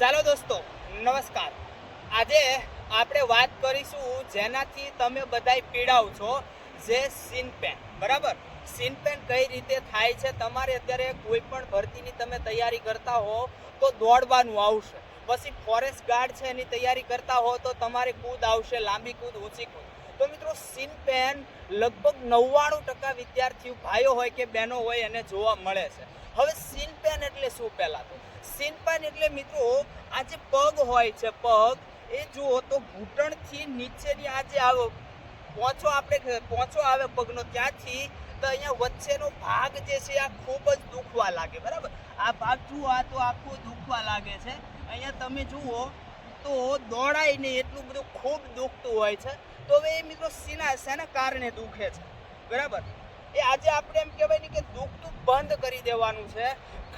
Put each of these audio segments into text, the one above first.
ચાલો દોસ્તો, નમસ્કાર. આજે આપણે વાત કરીશું જેનાથી તમે બધાય પીડાવ છો, જે સીન પેન બરાબર? સીન પેન કઈ રીતે થાય છે? તમારે અત્યારે કોઈ પણ ભરતીની તમે તૈયારી કરતા હો તો દોડવાનું આવશે. પછી ફોરેસ્ટ ગાર્ડ છે એની તૈયારી કરતા હો તો તમારે કૂદ આવશે, લાંબી કૂદ, ઊંચી કૂદ. તો મિત્રો સીન પેન લગભગ નવ્વાણું ટકા વિદ્યાર્થીઓ ભાઈઓ હોય કે બહેનો હોય એને જોવા મળે છે. હવે સીન પેન એટલે શું પહેલાં તો? સીન એટલે મિત્રો, આ જે પગ હોય છે, પગ, એ જુઓ તો ઘૂંટણથી નીચેની આ જે આવે પોંચો આપણે પોંચો આવે પગનો ત્યાંથી, તો અહીંયા વચ્ચેનો ભાગ જે છે, આ ખૂબ જ દુખવા લાગે, બરાબર? આ ભાગ જુઓ, આ તો આખું દુખવા લાગે છે. અહીંયા તમે જુઓ તો દોડાય નહીં એટલું બધું ખૂબ દુખતું હોય છે. તો હવે એ મિત્રો સીના, શેના કારણે દુખે છે? બરાબર? એ આજે આપણે એમ કહેવાય ને કે દુખતું બંધ કરી દેવાનું છે.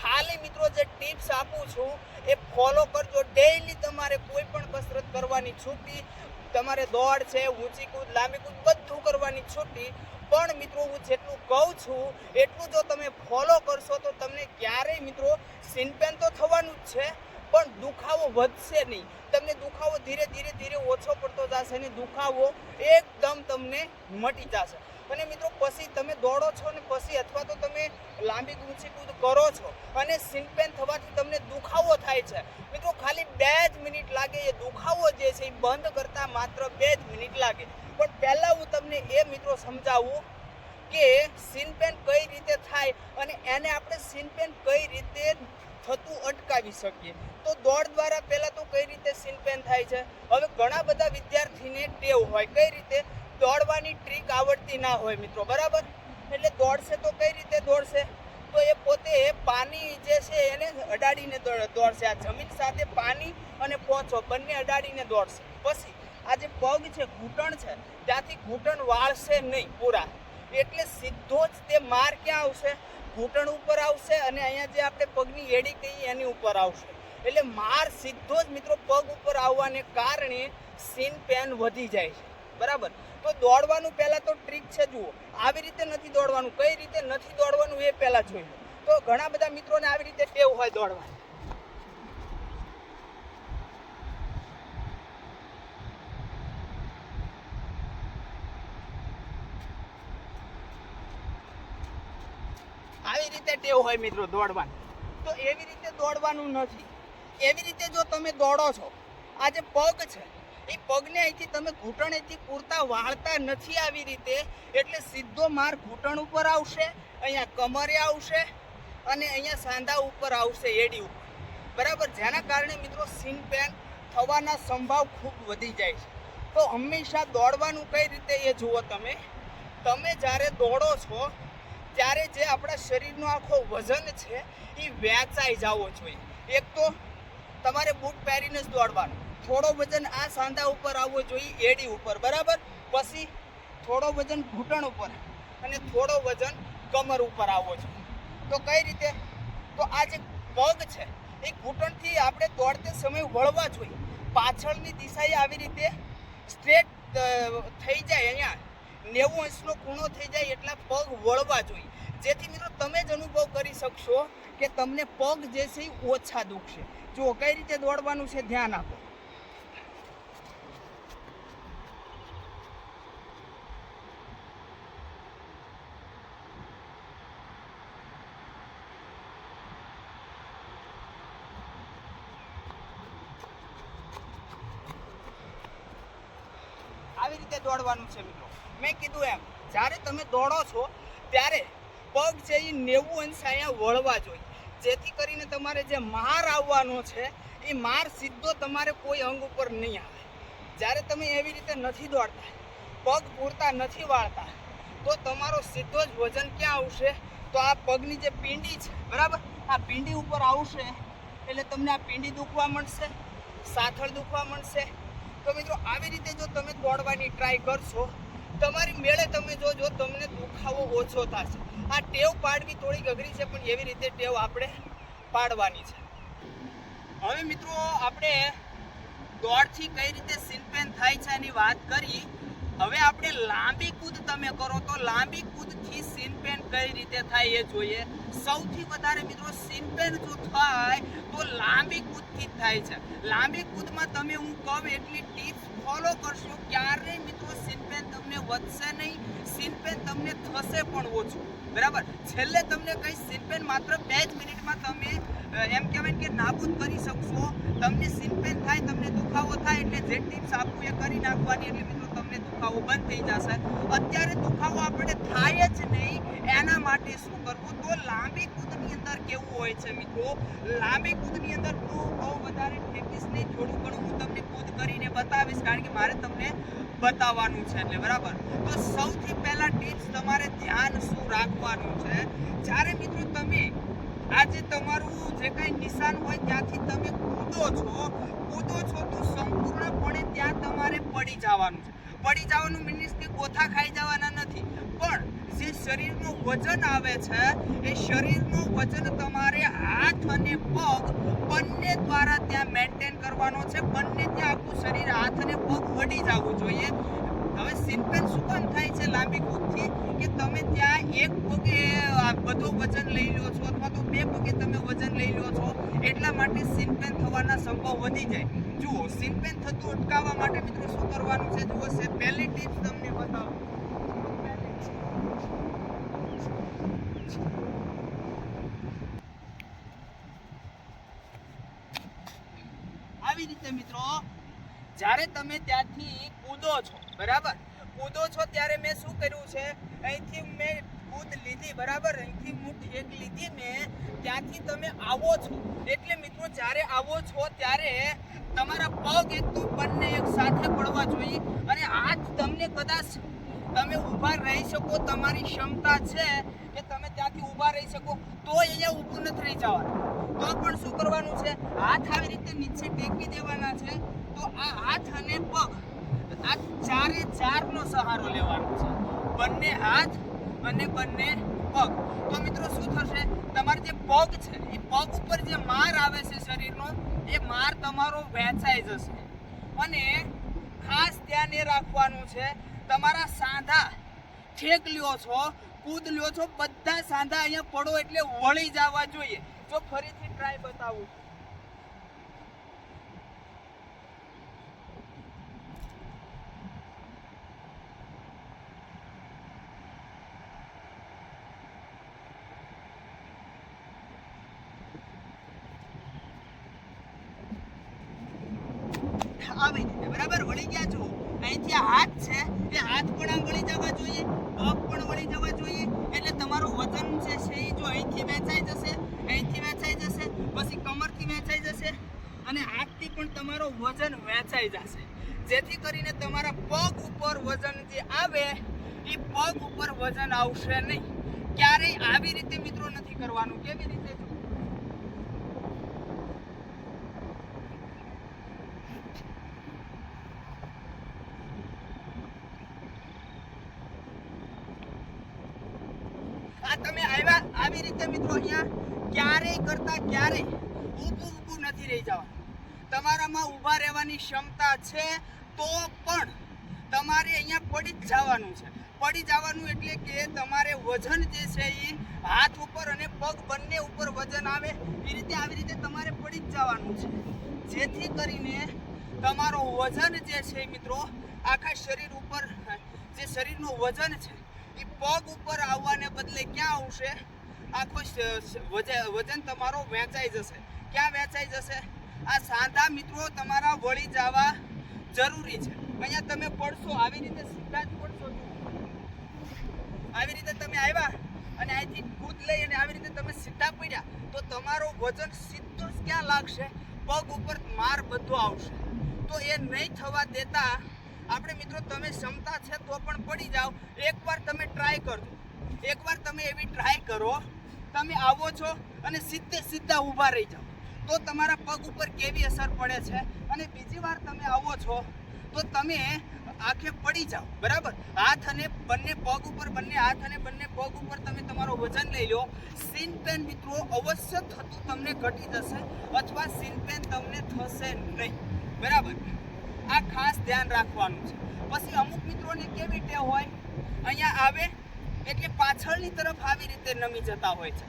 ખાલી મિત્રો જે ટિપ્સ આપું છું, એ ફોલો કરજો. ડેઈલી તમારે કોઈ પણ કસરત કરવાની છૂટી, તમારે દોડ છે, ઊંચી કૂદ, લાંબી કૂદ, બધું કરવાની છૂટી. પણ મિત્રો હું જેટલું કહું છું, એટલું જો તમે ફોલો કરશો તો તમને ક્યારેય મિત્રો સિનપેન તો થવાનું જ છે, પણ દુખાવો વધશે નહીં. તમને દુખાવો ધીરે ધીરે ધીરે ઓછો પડતો જશે અને દુખાવો એકદમ તમને મટી જશે. અને મિત્રો પછી તમે દોડો છો ને પછી અથવા તો તમે લાંબી ઊંચી કૂદ કરો છો અને સિનપેન થવાથી તમને દુખાવો થાય છે. મિત્રો ખાલી બે જ મિનિટ લાગે, એ દુખાવો જે છે એ બંધ કરતા માત્ર બે જ મિનિટ લાગે. પણ પહેલાં હું તમને એ મિત્રો સમજાવું કે સિનપેન કઈ રીતે થાય અને એને આપણે સિનપેન કઈ રીતે થતું અટકાવી શકીએ. તો દોડ દ્વારા પહેલાં તો કઈ રીતે સિનપેન થાય છે? હવે ઘણા બધા વિદ્યાર્થીને ટેવ હોય કઈ રીતે? દોડવાની ટ્રીક આવડતી ના હોય મિત્રો, બરાબર? એટલે દોડશે તો કઈ રીતે દોડશે? તો એ પોતે પાણી જે છે એને અડાડીને દોડશે. આ જમીન સાથે પાણી અને પહોંચો બંને અડાડીને દોડશે. પછી આ જે પગ છે, ઘૂંટણ છે, ત્યાંથી ઘૂંટણ વાળશે નહીં પૂરા. એટલે સીધો જ તે માર ક્યાં આવશે? ઘૂંટણ ઉપર આવશે અને અહીંયા જે આપણે પગની એડી કહીએ એની ઉપર આવશે. એટલે માર સીધો જ મિત્રો પગ ઉપર આવવાને કારણે સીન પેન વધી જાય છે. બરાબર? તો દોડવાનું પહેલાં તો ટ્રીક છે, જુઓ. આવી રીતે નથી દોડવાનું. કઈ રીતે નથી દોડવાનું એ પહેલાં જોઈ લો. તો ઘણા બધા મિત્રોને આવી રીતે ટેવ હોય દોડવાની. આવી રીતે ટેવ હોય મિત્રો દોડવાની. તો એવી રીતે દોડવાનું નથી. એવી રીતે જો તમે દોડો છો, આ જે પગ છે એ પગને અહીંથી તમે ઘૂંટણેથી પૂરતા વાળતા નથી આવી રીતે, એટલે સીધો માર ઘૂંટણ ઉપર આવશે, અહીંયા કમરે આવશે અને અહીંયા સાંધા ઉપર આવશે એડી ઉપર. બરાબર? જેના કારણે મિત્રો સીન પેન થવાના સંભાવ ખૂબ વધી જાય છે. તો હંમેશા દોડવાનું કઈ રીતે એ જુઓ તમે? તમે જ્યારે દોડો છો, ત્યારે જે આપણા શરીરનો આખો વજન છે એ વેચાઈ જવો જોઈએ. એક તો તમારે બૂટ પહેરીને જ દોડવાનું. થોડો વજન આ સાંધા ઉપર આવવો જોઈએ, એડી ઉપર, બરાબર? પછી થોડો વજન ઘૂંટણ ઉપર અને થોડો વજન કમર ઉપર આવવો જોઈએ. તો કઈ રીતે? તો આ જે પગ છે, એ ઘૂંટણથી આપણે દોડતે સમય વળવા જોઈએ. પાછળની દિશાએ આવી રીતે સ્ટ્રેટ થઈ જાય અહીંયા. નેવું અંશનો ખૂણો થઈ જાય એટલા પગ વળવા જોઈએ. જેથી મિત્રો તમે જ અનુભવ કરી શકશો કે તમને પગ જે છે એ ઓછા દુખશે. જુઓ, કઈ રીતે દોડવાનું છે, ધ્યાન આપો આવી રીતે દોડવાનું છે મિત્રો મેં કીધું એમ જ્યારે તમે દોડો છો, ત્યારે પગ છે એ નેવું અંશ અહીંયા વળવા જોઈએ. જેથી કરીને તમારે જે માર આવવાનો છે, એ માર સીધો તમારે કોઈ અંગ ઉપર નહીં આવે. જ્યારે તમે એવી રીતે નથી દોડતા, પગ પૂરતા નથી વાળતા, તો તમારો સીધો જ વજન ક્યાં આવશે? તો આ પગની જે પિંડી છે, બરાબર? આ પિંડી ઉપર આવશે, એટલે તમને આ પિંડી દુખવા મળશે સાથળ દુખવા મળશે તો મિત્રો, આવી રીતે જો તમે દોડવાની ટ્રાય કરશો તમારી મેળે તમે જોજો, તમને દુખાવો ઓછો થશે. આ ટેવ પાડવી થોડીક અઘરી છે, પણ એવી રીતે ટેવ આપણે પાડવાની છે. હવે મિત્રો, આપણે દોડથી કઈ રીતે સિનપેન થાય છે એની વાત કરી. હવે આપણે લાંબી કૂદ તમે કરો તો લાંબી કૂદથી સિનપેન કઈ રીતે થાય એ જોઈએ. સૌથી વધારે મિત્રો સિનપેન જો થાય તો લાંબી કૂદથી જ થાય છે. લાંબી કૂદમાં તમે હું કહું એટલી ટિપ્સ ફોલો કરશો ક્યારેય મિત્રો સિનપેન તમને વધશે નહીં સિનપેન તમને થશે પણ ઓછું. બરાબર? છેલ્લે તમને કઈ સીનપેન માત્ર બે જ મિનિટમાં તમે એમ કહેવાય કે નાબૂદ કરી શકશો. તમને સિનપેન થાય, તમને દુખાવો થાય એટલે જે ટીપ્સ આપું એ કરી નાખવાની. એટલે મિત્રો, તમને દુખાવો બંધ થઈ જશે. અત્યારે દુખાવો આપણે થાય જ નહીં, એના માટે શું કરવું? તો લાંબી કૂદની અંદર કેવું હોય છે મિત્રો? લાંબી કૂદની અંદર બહુ બહુ વધારે પ્રેક્ટિસ નહીં, થોડું ઘણું હું તમને કૂદ કરીને બતાવીશ. કારણ કે મારે તમને બતાવવાનું છે, એટલે બરાબર? તો સૌથી પહેલા ટિપ્સ તમારે ધ્યાન શું રાખવાનું છે? જ્યારે મિત્રો તમે આજે તમારું જે કાંઈ નિશાન હોય ત્યાંથી તમે કૂદો છો કૂદો છો તો સંપૂર્ણપણે ત્યાં તમારે પડી જવાનું છે. પડી જવાનું મીન્સ કે કોથા ખાઈ જવાના નથી. પણ જે શરીરનું વજન આવે છે, એ શરીરનું વજન તમારે હાથ અને પગ બંને દ્વારા કરવાનો છે. બંને ત્યાં આખું શરીર, હાથ અને પગ વળી જવું જોઈએ. હવે સિમ્પલ શું પણ થાય છે લાંબી કૂદથી? કે તમે ત્યાં એક પગે બધું વજન લઈ લો છો અથવા તો બે પગે તમે વજન લઈ લો છો, એટલા માટે સિમ્પેન થવાના સંભવ વધી જાય. જુઓ સિમ્પેન થતું અટકાવવા માટે મિત્રો શું કરવાનું છે? જુઓ છે પહેલી ટિપ્સ તમને બતાવું આવી રીતે મિત્રો જ્યારે તમે ત્યાંથી કૂદો છો, બરાબર? કૂદો છો ત્યારે મેં શું કર્યું છે? અહીંથી મેં કૂદ લીધી, બરાબર? અહીંથી મૂઠ એક લીધી મેં, ત્યાંથી તમે આવો છો. એટલે મિત્રો, જ્યારે આવો છો ત્યારે તમારા પગ એકદમ બંને એક સાથે પડવા જોઈએ અને હાથ તમને કદાચ તમે ઊભા રહી શકો, તમારી ક્ષમતા છે કે તમે ત્યાંથી ઊભા રહી શકો, તો અહીંયા ઊભું નથી રહી જવાનું. તો પણ શું કરવાનું છે? હાથ આવી રીતે નીચે ટેકી દેવાના છે. તો આ હાથ અને પગ, આ ચારે ચારનો સહારો લેવાનો છે. બંને હાથ અને બંને પગ. તો મિત્રો શું થશે? તમારે જે પગ છે, એ પગ પર જે માર આવે છે શરીરનો, એ માર તમારો વહેંચાઈ જશે. અને ખાસ ધ્યાન એ રાખવાનું છે, તમારા સાંધા ઠેક લ્યો છો, કૂદ લ્યો છો, બધા સાંધા અહીંયા પડો એટલે વળી જવા જોઈએ. જો ફરીથી ટ્રાય બતાવું. આવી બરાબર? વળી ગયા છો અહીંથી હાથ છે. એ હાથ પણ આમ વળી જવા જોઈએ. પગ પણ વળી જવા જોઈએ. એટલે તમારું વજન છે એ જો અહીંથી વેચાઈ જશે, અહીંથી વેચાઈ જશે, પછી કમરથી વેચાઈ જશે અને હાથથી પણ તમારો વજન વેચાઈ જશે. જેથી કરીને તમારા પગ ઉપર વજન જે આવે, એ પગ ઉપર વજન આવશે નહીં. ક્યારેય આવી રીતે મિત્રો નથી કરવાનું. કેવી રીતે જો આ તમે આવ્યા આવી રીતે મિત્રો અહીંયા ક્યારેય કરતા ક્યારેય ઊભું ઊભું નથી રહી જવાનું તમારામાં ઊભા રહેવાની ક્ષમતા છે તો પણ તમારે અહીંયા પડી જ જવાનું છે. પડી જવાનું એટલે કે તમારે વજન જે છે એ હાથ ઉપર અને પગ બંને ઉપર વજન આવે એ રીતે આવી રીતે તમારે પડી જ જવાનું છે. જેથી કરીને તમારો વજન જે છે મિત્રો આખા શરીર ઉપર, જે શરીરનું વજન છે પગ ઉપર આવવાને બદલે ક્યાં આવશે? આખો વજન તમારો વેચાઈ જશે. ક્યાં વેચાઈ જશે? આ સાંધા મિત્રો તમારા વળી જવા જરૂરી છે. અહીંયા તમે પડશો, આવી રીતે સીધા જ પડશો આવી રીતે તમે આવ્યા અને અહીંથી કૂદ લઈ અને આવી રીતે તમે સીધા પડ્યા, તો તમારો વજન સીધો જ ક્યાં લાગશે? પગ ઉપર માર બધો આવશે. તો એ નહીં થવા દેતા આપણે મિત્રો, તમે ક્ષમતા છે તો પણ પડી જાઓ. એકવાર તમે ટ્રાય કરજો. એકવાર તમે એવી ટ્રાય કરો, તમે આવો છો અને સીધે સીધા ઊભા રહી જાઓ. તો તમારા પગ ઉપર કેવી અસર પડે છે? અને બીજી વાર તમે આવો છો, તો તમે આંખે પડી જાઓ. બરાબર? હાથ અને બંને પગ ઉપર, બંને હાથ અને બંને પગ ઉપર તમે તમારો વજન લઈ લો. સીન પેન મિત્રો, અવશ્ય થતું તમને ઘટી જશે અથવા સીન પેન તમને થશે નહીં. બરાબર? આ ખાસ ધ્યાન રાખવાનું છે. પછી અમુક મિત્રોને કેવી ટેવ હોય? અહીંયા આવે, એટલે પાછળની તરફ આવી રીતે નમી જતા હોય છે.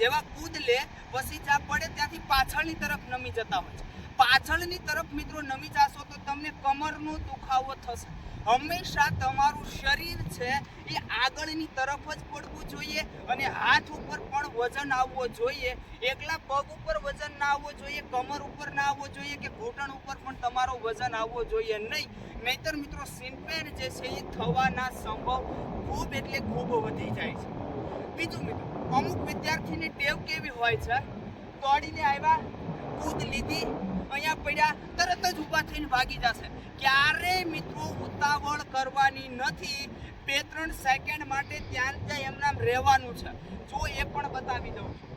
જેવા કૂદ લે, પછી જ્યાં પડે ત્યાંથી પાછળની તરફ નમી જતા હોય છે. પાછળની તરફ મિત્રો નમી જાશો તો તમને કમરનો દુખાવો થશે. હંમેશા તમારું શરીર છે એ આગળની તરફ જ પડવું જોઈએ અને હાથ ઉપર પણ વજન આવવો જોઈએ. એકલા પગ ઉપર વજન ના આવવો જોઈએ, કમર ઉપર ના આવવો જોઈએ કે ઘૂંટણ ઉપર પણ તમારો વજન આવવો જોઈએ નહીં. નહીતર મિત્રો સિનપેન જે છે એ થવાના સંભવ ખૂબ એટલે ખૂબ વધી જાય છે. બીજું મિત્રો, અમુક વિદ્યાર્થીની ટેવ કેવી હોય છે? તોડીને આવ્યા? કૂદ લીધી, અહીંયા પડ્યા, તરત જ ઊભા થઈને ભાગી જશે. ક્યારેય મિત્રો ઉતાવળ કરવાની નથી. બે ત્રણ સેકન્ડ માટે ત્યાં ત્યાં એમનામ રહેવાનું છે. જો એ પણ બતાવી દઉં છું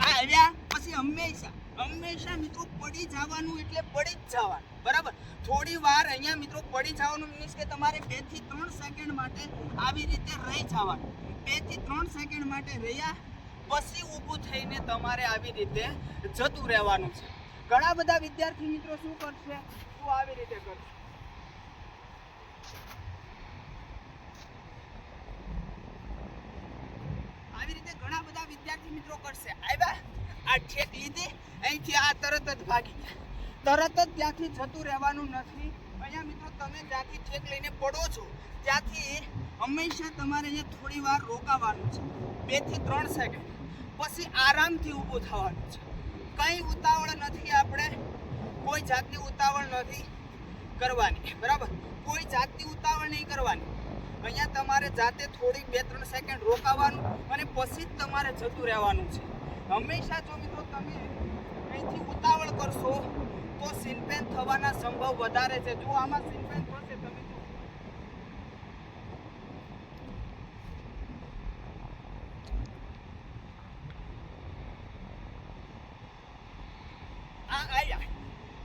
આ આવ્યા પછી હંમેશા હંમેશા મિત્રો પડી જવાનું એટલે પડી જ જવાનું, બરાબર? થોડી વાર અહીંયા મિત્રો પડી જવાનું મીન્સ કે તમારે બેથી ત્રણ સેકન્ડ માટે આવી રીતે રહી જવાનું. બેથી ત્રણ સેકન્ડ માટે રહ્યા, પછી ઊભું થઈને તમારે આવી રીતે જતું રહેવાનું છે. ઘણા બધા વિદ્યાર્થી મિત્રો શું કરશે? તો આવી રીતે કરશે? આવી રીતે ઘણા બધા વિદ્યાર્થી મિત્રો કરશે. આવ્યા? આ ઠેક લીધી. અહીંથી આ તરત જ ભાગી ગયા. તરત જ ત્યાંથી જતું રહેવાનું નથી. અહીંયા મિત્રો, તમે જ્યાંથી ચેક લઈને પડો છો. ત્યાંથી હંમેશા તમારે અહીંયા થોડી વાર રોકાવાનું છે. બેથી ત્રણ સેકન્ડ પછી આરામથી ઊભું થવાનું છે. કંઈ ઉતાવળ નથી આપણે. કોઈ જાતની ઉતાવળ નથી કરવાની. બરાબર? કોઈ જાતની ઉતાવળ નહીં કરવાની. અહીંયા તમારે જાતે થોડીક બે ત્રણ સેકન્ડ રોકાવાનું અને પછી જ તમારે જતું રહેવાનું છે. હંમેશા જો મિત્રો, તમે અહીંથી ઉતાવળ કરશો તો સિનપેન થવાના સંભવ વધારે છે. જો આમાં સિનપેન થશે, તમે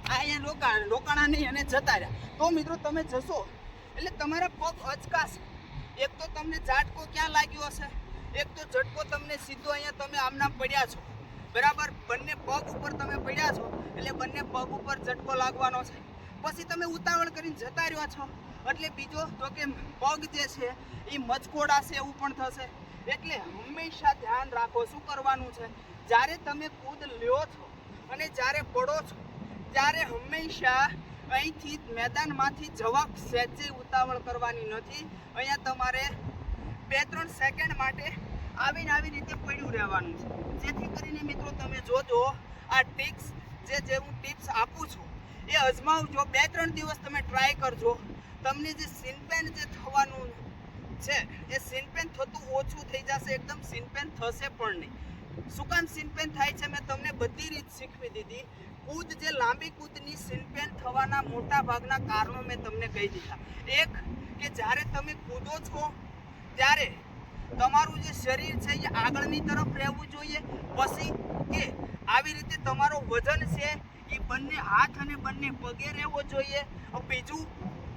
અહીંયા રોકાણ, રોકાણા નહીં અને જતા રહ્યા. તો મિત્રો તમે જશો. એટલે તમારા પગ અચકાશે. એક તો તમને ઝાટકો ક્યાં લાગ્યો હશે? એક તો ઝટકો તમને સીધો અહીંયા તમે આમનામ પડ્યા છો. બરાબર? બંને પગ ઉપર તમે પડ્યા છો, એટલે બંને પગ ઉપર ઝટકો લાગવાનો છે. પછી તમે ઉતાવળ કરીને જતા રહ્યો છો. એટલે બીજો તો કે પગ જે છે એ મચકોડાશે એવું પણ થશે. એટલે હંમેશા ધ્યાન રાખો શું કરવાનું છે. જ્યારે તમે કૂદ લ્યો છો અને જ્યારે પડો છો, ત્યારે હંમેશા અહીંથી મેદાનમાંથી જવા સહેજે ઉતાવળ કરવાની નથી. અહીંયા તમારે બે ત્રણ સેકન્ડ માટે આવીને આવી રીતે પડ્યું રહેવાનું છે. જેથી કરીને મિત્રો તમે જોજો, આ ટિપ્સ, જે જે હું ટિપ્સ આપું છું, એ અજમાવજો. બે ત્રણ દિવસ તમે ટ્રાય કરજો. તમને જે સિનપેન જે થવાનું છે, એ સિનપેન થતું ઓછું થઈ જશે, એકદમ સિનપેન થશે પણ નહીં. શું સિનપેન થાય છે? મેં તમને બધી રીત શીખવી દીધી. કૂદ જે લાંબી કૂદની સિનપેન થવાના મોટા ભાગના કારણો મેં તમને કહી દીધા. એક, કે જ્યારે તમે કૂદો છો, ત્યારે તમારું જે શરીર છે એ આગળની તરફ રહેવું જોઈએ. પછી કે આવી રીતે તમારો વજન છે એ બંને હાથ અને બંને પગે રહેવો જોઈએ. બીજું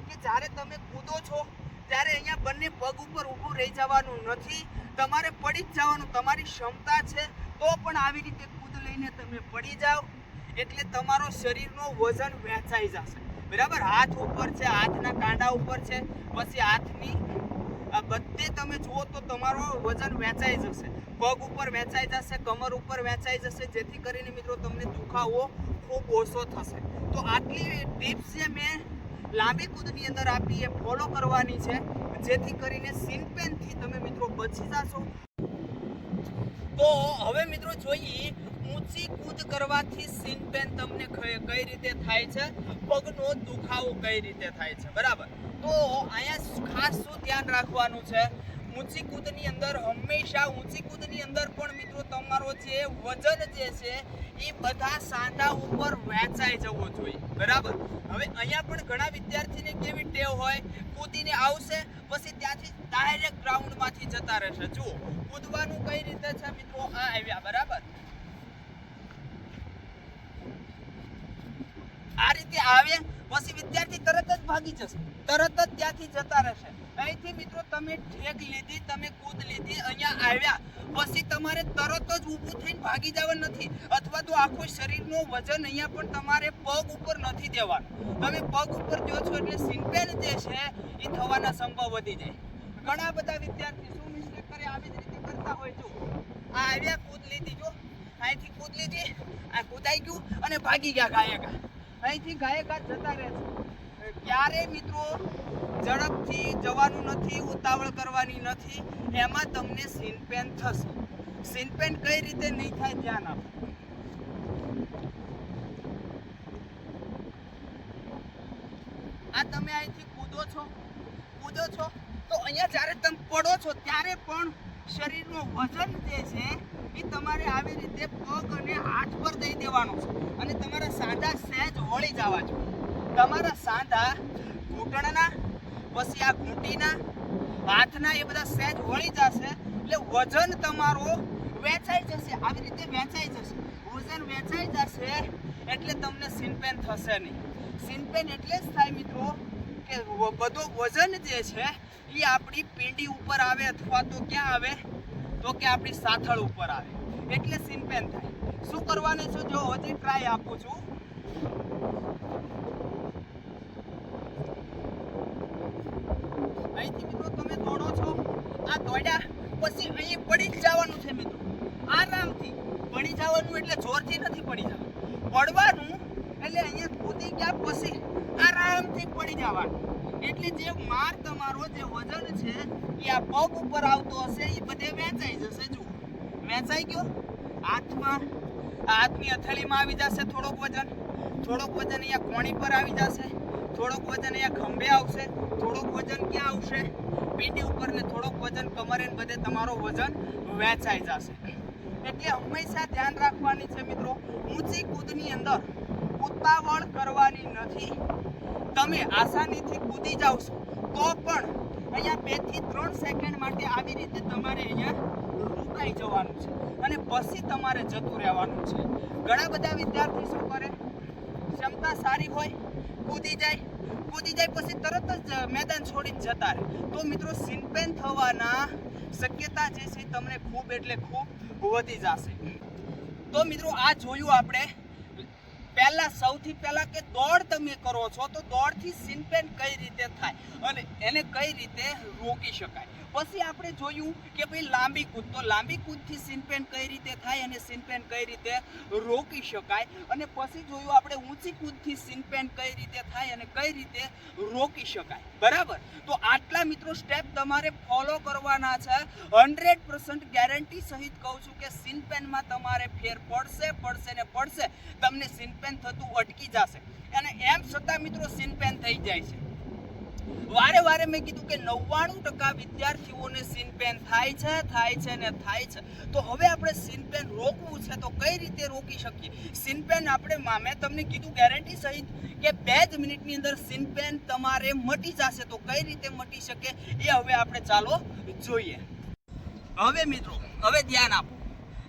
કે જ્યારે તમે કૂદો છો, ત્યારે અહીંયા બંને પગ ઉપર ઊભું રહી જવાનું નથી. તમારે પડી જ જવાનું, તમારી ક્ષમતા છે તો પણ આવી રીતે કૂદ લઈને તમે પડી જાઓ. એટલે તમારો શરીરનો વજન વહેંચાઈ જશે. બરાબર? હાથ ઉપર છે, હાથના કાંડા ઉપર છે. પછી હાથની આ બધે તમે જુઓ તો તમારો વજન વેચાઈ જશે. પગ ઉપર વેચાઈ જશે, કમર ઉપર વેચાઈ જશે, જેથી કરીને મિત્રો તમને દુખાવો ખૂબ ઓછો થશે. તો આટલી ટિપ્સ જે મેં લાંબી કૂદની અંદર આપી, એ ફોલો કરવાની છે, જેથી કરીને સિનપેનથી તમે મિત્રો બચી જશો. તો હવે મિત્રો જોઈએ, ઊંચી કૂદ કરવાથી સિન પેન તમને કઈ રીતે થાય છે? પગનો દુખાવો કઈ રીતે થાય છે? બરાબર. તો અહીંયા ખાસ શું ધ્યાન રાખવાનું છે? ઊંચી કૂદની અંદર હંમેશા ઊંચી કૂદની અંદર પણ મિત્રો તમારો જે વજન જે છે, એ બધા સાંધા ઉપર વહેંચાઈ જવો જોઈએ. બરાબર? હવે અહીંયા પણ ઘણા વિદ્યાર્થીને કેવી ટેવ હોય? કૂદીને આવશે, પછી ત્યાંથી ડાયરેક્ટ ગ્રાઉન્ડમાંથી જતા રહેશે. જુઓ, કૂદવાનું કઈ રીતે છે મિત્રો? આ આવ્યા, બરાબર? આ રીતે આવે, પછી વિદ્યાર્થી તરત જ ભાગી જશે. તરત જ ત્યાંથી જતા રહેશે. અહીંથી મિત્રો તમે ઠેક લીધી, તમે કૂદ લીધી, અહીંયા આવ્યા. પછી તમારે તરત જ ઊભું થઈને ભાગી જવાનું નથી. અથવા તો આખું શરીરનું વજન અહીંયા પણ તમારે પગ ઉપર નથી દેવાનું. તમે પગ ઉપર જો છો એટલે સિમ્પેલ જે છે, એ થવાના સંભવ વધી જાય. ઘણા બધા વિદ્યાર્થી શું મિસ્ટેક કરે, આવી જ રીતે કરતા હોય જો. આ આવ્યા, કૂદ લીધી જો. અહીંથી કૂદ લીધી, આ કૂદાઈ ગયું અને ભાગી ગયા ગાયકા અહીંથી ગાયકાત જતા રહે છે. ક્યારે મિત્રો ઝડપથી જવાનું નથી, ઉતાવળ કરવાની નથી. એમાં તમને સિનપેન થશે. સિનપેન કઈ રીતે નહીં થાય ધ્યાન આપો. આ તમે અહીંથી કૂદો છો. કૂદો છો. તો અહીંયા જ્યારે તમે પડો છો, ત્યારે પણ શરીરનું વજન જે છે, એ તમારે આવી રીતે પગ અને હાથ પર દઈ દેવાનું છે. અને તમારા સાંધા સહેજ વળી જવા જોઈએ. તમારા સાંધા ઘૂંટણના, પછી આ ઘૂંટીના, હાથના એ બધા સહેજ વળી જશે, એટલે વજન તમારો વેચાઈ જશે. આવી રીતે વેચાઈ જશે. વજન વેચાઈ જશે એટલે તમને સિનપેન થશે નહીં. સિનપેન એટલે જ થાય મિત્રો કે બધો વજન જે છે એ આપણી પીંડી ઉપર આવે અથવા તો ક્યાં આવે? તો કે આપણી સાથળ ઉપર આવે. એટલે સિમ્પેન થાય. શું કરવાનું છે? જો હજી ટ્રાય આપું છું. અહીંથી મિત્રો તમે દોડો છો. આ દોડ્યા પછી અહીં પડી જવાનું છે મિત્રો. આરામથી. પડી જવાનું એટલે જોરથી નથી પડી જવાનું. પડવાનું એટલે અહીંયા કૂદી ગયા પછી આરામથી પડી જવાનું. એટલે જે માર તમારો જે વજન છે, એ આ પગ ઉપર આવતો હશે, એ બધે વેચાઈ જશે, જુઓ. વેચાઈ ગયો? હાથમાં, હાથની હથેળીમાં આવી જશે થોડોક વજન. થોડોક વજન અહીંયા કોણી પર આવી જશે. થોડોક વજન અહીંયા ખંભે આવશે. થોડોક વજન ક્યાં આવશે? પીટી ઉપર ને થોડોક વજન કમરે બધે તમારો વજન વેચાઈ જશે. એટલે હંમેશા ધ્યાન રાખવાની છે મિત્રો, ઊંચી કૂદની અંદર ઉતાવળ કરવાની નથી. તમે આસાનીથી કૂદી જાવશો તો પણ અહીંયા બેથી ત્રણ સેકન્ડ માટે આવી રીતે તમારે અહીંયા રોકાઈ જવાનું છે અને પછી તમારે જતું રહેવાનું છે. ઘણા બધા વિદ્યાર્થી શું કરે, ક્ષમતા સારી હોય, કૂદી જાય કૂદી જાય પછી તરત જ મેદાન છોડીને જતા રહે. તો મિત્રો સિનપેન થવાના શક્યતા જે છે તમને ખૂબ એટલે ખૂબ વધી જશે. તો મિત્રો, આ જોયું આપણે પહેલા સૌથી પહેલા કે દોડ તમે કરો છો, તો દોડથી સિનપેન કઈ રીતે થાય? અને એને કઈ રીતે રોકી શકાય? પછી આપણે જોયું કે ભાઈ લાંબી કૂદ. તો લાંબી કૂદથી સિનપેન કઈ રીતે થાય અને સિનપેન કઈ રીતે રોકી શકાય? અને પછી જોયું આપણે ઊંચી કૂદથી સિનપેન કઈ રીતે થાય અને કઈ રીતે રોકી શકાય? બરાબર? તો આટલા મિત્રો સ્ટેપ તમારે ફોલો કરવાના છે. હંડ્રેડ પર્સન્ટ ગેરંટી સહિત કહું છું કે સિનપેનમાં તમારે ફેર પડશે પડશે ને પડશે. તમને સિનપેન થતું અટકી જશે. અને એમ છતાં મિત્રો સિનપેન થઈ જાય છે. વારે વારે મેં કીધું કે નવ્વાણું ટકા વિદ્યાર્થીઓને સિનપેન થાય છે થાય છે ને થાય છે. તો હવે આપણે સિનપેન રોકવું છે તો કઈ રીતે રોકી શકીએ? સિનપેન આપણે મેં તમને કીધું ગેરંટી સહિત કે બે જ મિનિટની અંદર સિનપેન તમારે મટી જશે. તો કઈ રીતે મટી શકે એ હવે આપણે ચાલો જોઈએ. હવે મિત્રો, હવે ધ્યાન આપો.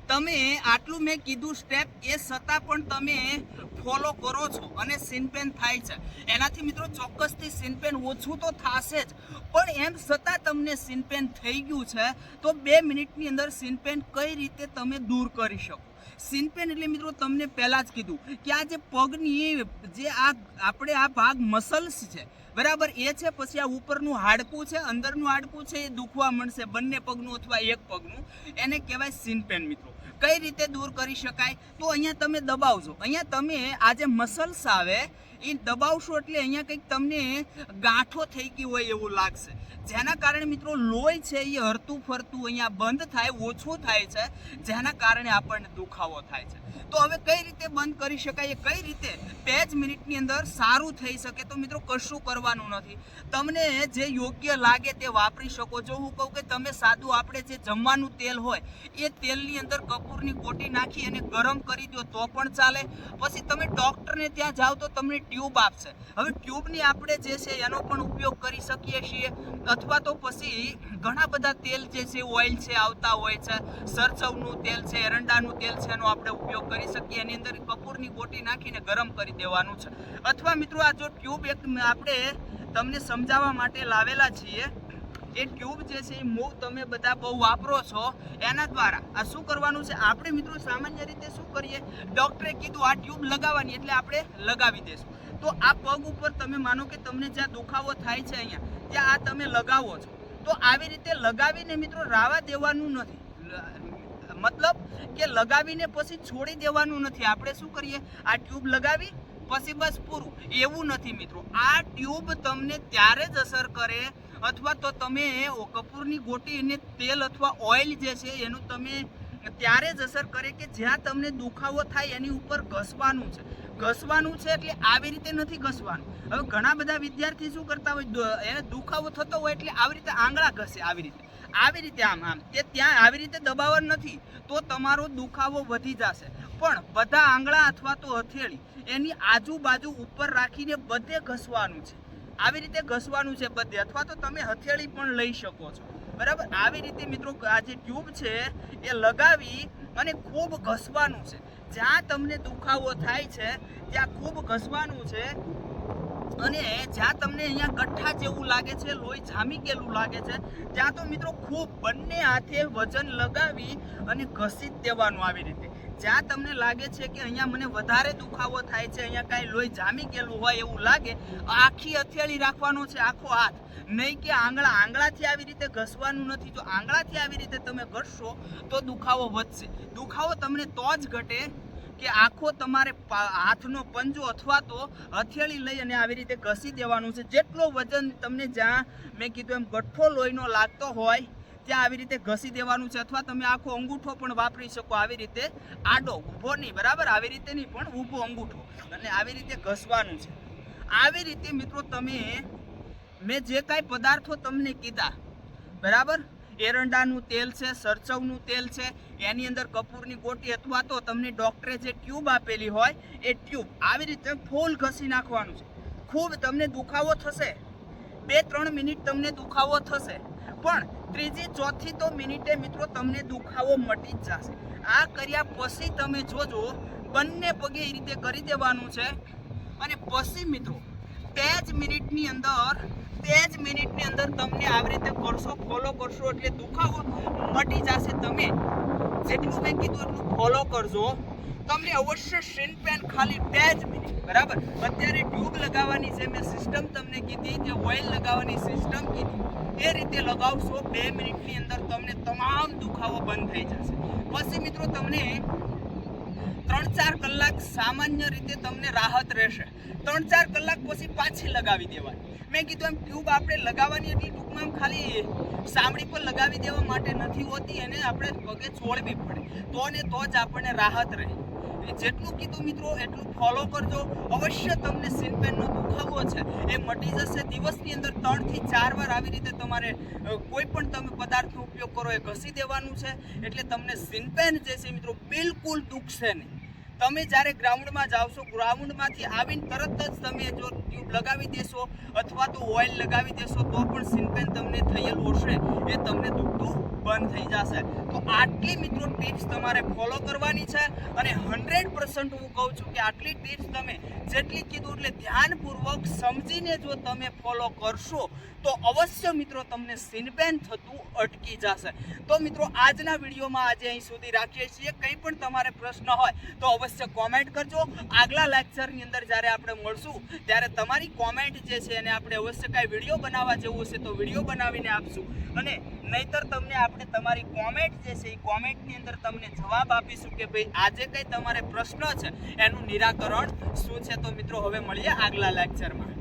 તમે આટલું મેં કીધું સ્ટેપ એ છતાં પણ તમે ફોલો કરો છો અને સિનપેન થાય છે. એનાથી મિત્રો ચોક્કસથી સિનપેન ઓછું તો થશે જ. પણ એમ છતાં તમને સિનપેન થઈ ગયું છે, તો બે મિનિટની અંદર સિનપેન કઈ રીતે તમે દૂર કરી શકો? સિનપેન એટલે મિત્રો તમને પહેલાં જ કીધું કે આ જે પગની, જે આ આપણે આ ભાગ મસલ્સ છે, બરાબર? એ છે પછી આ ઉપરનું હાડકું છે, અંદરનું હાડકું છે, એ દુખવા મળશે બંને પગનું અથવા એક પગનું. એને કહેવાય સિનપેન મિત્રો. કઈ રીતે દૂર કરી શકાય? તો અહીંયા તમે દબાવજો. અહીંયા તમે આ જે મસલ્સ આવે એ દબાવશો એટલે અહીંયા કંઈક તમને ગાંઠો થઈ ગઈ હોય એવું લાગશે. જેના કારણે મિત્રો લોહી છે એ હરતું ફરતું અહીંયા બંધ થાય, ઓછું થાય છે, જેના કારણે આપણને દુખાવો થાય છે. તો હવે કઈ રીતે બંધ કરી શકાય, એ કઈ રીતે બે જ મિનિટની અંદર સારું થઈ શકે તો મિત્રો કશું કરવાનું નથી. તમને જે યોગ્ય લાગે તે વાપરી શકો. છો હું કહું કે તમે સાદું આપણે જે જમવાનું તેલ હોય, એ તેલની અંદર કપૂરની કોટી નાખી અને ગરમ કરી દો તો પણ ચાલે. પછી તમે ડૉક્ટરને ત્યાં જાઓ તો તમને ટ્યુબ આપશે. હવે ટ્યુબની આપણે જે છે એનો પણ ઉપયોગ કરી શકીએ છીએ. અથવા તો પછી ઘણા બધા તેલ જે છે ઓઇલ છે, આવતા હોય છે. સરસવનું તેલ છે, એરંડાનું તેલ છે, એનો આપણે ઉપયોગ કરી શકીએ. એની અંદર કપૂરની ગોટી નાખીને ગરમ કરી દેવાનું છે. અથવા મિત્રો, આ જો ટ્યુબ એક આપણે તમને સમજાવવા માટે લાવેલા છીએ એ ટ્યુબ જે છે એ મૂવ તમે બધા બહુ વાપરો છો એના દ્વારા. આ શું કરવાનું છે? આપણે મિત્રો સામાન્ય રીતે શું કરીએ? ડૉક્ટરે કીધું આ ટ્યુબ લગાવવાની, એટલે આપણે લગાવી દઈશું તો આ પગ ઉપર તમે માનો કે તમને જ્યાં દુખાવો થાય છે અહીંયા, ત્યાં આ તમે લગાવો છો. તો આવી રીતે લગાવીને મિત્રો રાવા દેવાનું નથી. મતલબ કે લગાવીને પછી છોડી દેવાનું નથી. આપણે શું કરીએ? આ ટ્યુબ લગાવી, પછી બસ પૂરું. એવું નથી મિત્રો. આ ટ્યુબ તમને ત્યારે જ અસર કરે અથવા તો તમે કપૂરની ગોટી અને તેલ અથવા ઓઇલ જે છે એનું તમે ત્યારે જ અસર કરે કે જ્યાં તમને દુખાવો થાય એની ઉપર ઘસવાનું છે. ઘસવાનું છે એટલે આવી રીતે નથી ઘસવાનું. હવે ઘણા બધા વિદ્યાર્થી શું કરતા હોય એને દુખાવો થતો હોય એટલે આવી રીતે આંગળા ઘસે આવી રીતે. આવી રીતે આમ આમ. તે ત્યાં આવી રીતે દબાવવાનું નથી, તો તમારો દુખાવો વધી જશે. પણ બધા આંગળા અથવા તો હથેળી એની આજુબાજુ ઉપર રાખીને બધે ઘસવાનું છે. આવી રીતે ઘસવાનું છે બધે, અથવા તો તમે હથેળી પણ લઈ શકો છો. બરાબર? આવી રીતે મિત્રો આ જે ટ્યુબ છે, એ લગાવી અને ખૂબ ઘસવાનું છે. જ્યાં તમને દુખાવો થાય છે, ત્યાં ખૂબ ઘસવાનું છે. અને જ્યાં તમને અહીંયા ગઠ્ઠા જેવું લાગે છે, લોહી જામી ગયેલું લાગે છે, ત્યાં તો મિત્રો ખૂબ બંને હાથે વજન લગાવી અને ઘસી જ દેવાનું આવી રીતે. જ્યાં તમને લાગે છે કે અહીંયા મને વધારે દુખાવો થાય છે, અહીંયા કાંઈ લોહી જામી ગયેલું હોય એવું લાગે, આખી હથેળી રાખવાનો છે આખો હાથ. નહીં કે આંગળા, આંગળાથી આવી રીતે ઘસવાનું નથી. જો આંગળાથી આવી રીતે તમે ઘસશો તો દુખાવો વધશે. દુખાવો તમને તો જ ઘટે કે આખો તમારે હાથનો પંજો અથવા તો હથેળી લઈ અને આવી રીતે ઘસી દેવાનું છે. જેટલો વજન તમને જ્યાં મેં કીધું એમ ગઠ્ઠો લોહીનો લાગતો હોય ત્યાં આવી રીતે ઘસી દેવાનું છે અથવા તમે આખો અંગૂઠો પણ વાપરી શકો આવી રીતે. આડો ઊભો નહીં, બરાબર? આવી રીતે નહીં, પણ ઊભો અંગૂઠો. અને આવી રીતે ઘસવાનું છે. આવી રીતે મિત્રો તમે, મેં જે કાંઈ પદાર્થો તમને કીધા, બરાબર? એરંડાનું તેલ છે, સરસવનું તેલ છે, એની અંદર કપૂરની ગોટી અથવા તો તમને ડૉક્ટરે જે ટ્યુબ આપેલી હોય, એ ટ્યુબ આવી રીતે ફૂલ ઘસી નાખવાનું છે. ખૂબ તમને દુખાવો થશે. બે ત્રણ મિનિટ તમને દુખાવો થશે. પણ ત્રીજી, ચોથી તો મિનિટે મિત્રો તમને દુખાવો મટી જ જશે. આ કર્યા પછી તમે જોજો, બંને પગે એ રીતે કરી દેવાનું છે. અને પછી મિત્રો, તે જ મિનિટની અંદર, તે જ મિનિટની અંદર તમને આવી રીતે કરશો ફોલો કરશો એટલે દુખાવો મટી જશે તમે. જેટલું મેં કીધું એટલું ફોલો કરજો. તમને અવશ્ય સીન પેન ખાલી બે જ મિનિટ, બરાબર? અત્યારે ટ્યુબ લગાવવાની જે મેં સિસ્ટમ તમને કીધી, જે ઓઇલ લગાવવાની સિસ્ટમ કીધી એ રીતે લગાવશો બે મિનિટની અંદર તમને તમામ દુખાવો બંધ થઈ જશે. પછી મિત્રો તમને ત્રણ ચાર કલાક સામાન્ય રીતે તમને રાહત રહેશે. ત્રણ ચાર કલાક પછી પાછી લગાવી દેવાની. મેં કીધું એમ ટ્યુબ આપણે લગાવવાની એટલી ટૂંકમાં ખાલી સાંભળી પર લગાવી દેવા માટે નથી હોતી, એને આપણે પગે છોડવી પડે. તો ને તો જ આપણને રાહત રહે. જેટલું કીધું મિત્રો, એટલું ફોલો કરજો. અવશ્ય તમને સિનપેનનો દુખાવો છે. એ મટી જશે દિવસની અંદર ત્રણથી ચાર વાર આવી રીતે તમારે કોઈ પણ તમે પદાર્થનો ઉપયોગ કરો એ ઘસી દેવાનું છે. એટલે તમને સિનપેન જે છે મિત્રો, બિલકુલ દુખશે નહીં. તમે જ્યારે ગ્રાઉન્ડમાં જાવશો ગ્રાઉન્ડમાંથી આવીને તરત જ તમે જો ટ્યુબ લગાવી દેશો અથવા તો ઓઇલ લગાવી દેશો, તો પણ સિનપેન તમને થયેલું હશે એ તમને દુખતું બંધ થઈ જશે. તો આટલી મિત્રો ટિપ્સ તમારે ફોલો કરવાની છે અને હંડ્રેડ પર્સન્ટ હું કહું છું કે આટલી ટિપ્સ તમે જેટલી કીધું એટલે ધ્યાનપૂર્વક સમજીને જો તમે ફોલો કરશો, તો અવશ્ય મિત્રો તમને સિનપેન થતું અટકી જશે. તો મિત્રો, આજના વિડીયોમાં આજે અહીં સુધી રાખીએ છીએ. કંઈ પણ તમારે પ્રશ્ન હોય, તો અવશ્ય કોમેન્ટ કરજો. આગલા લેક્ચરની અંદર જ્યારે આપણે મળશું, ત્યારે તમારી કોમેન્ટ જે છે એને આપણે અવશ્ય કાંઈ વીડિયો બનાવવા જેવું હશે તો વીડિયો બનાવીને આપશું. અને નહીતર તમને આપણે તમારી કોમેન્ટ જે છે એ કોમેન્ટની અંદર તમને જવાબ આપીશું કે ભાઈ આજે કંઈ તમારે પ્રશ્ન છે, એનું નિરાકરણ શું છે? તો મિત્રો, હવે મળીએ આગલા લેક્ચરમાં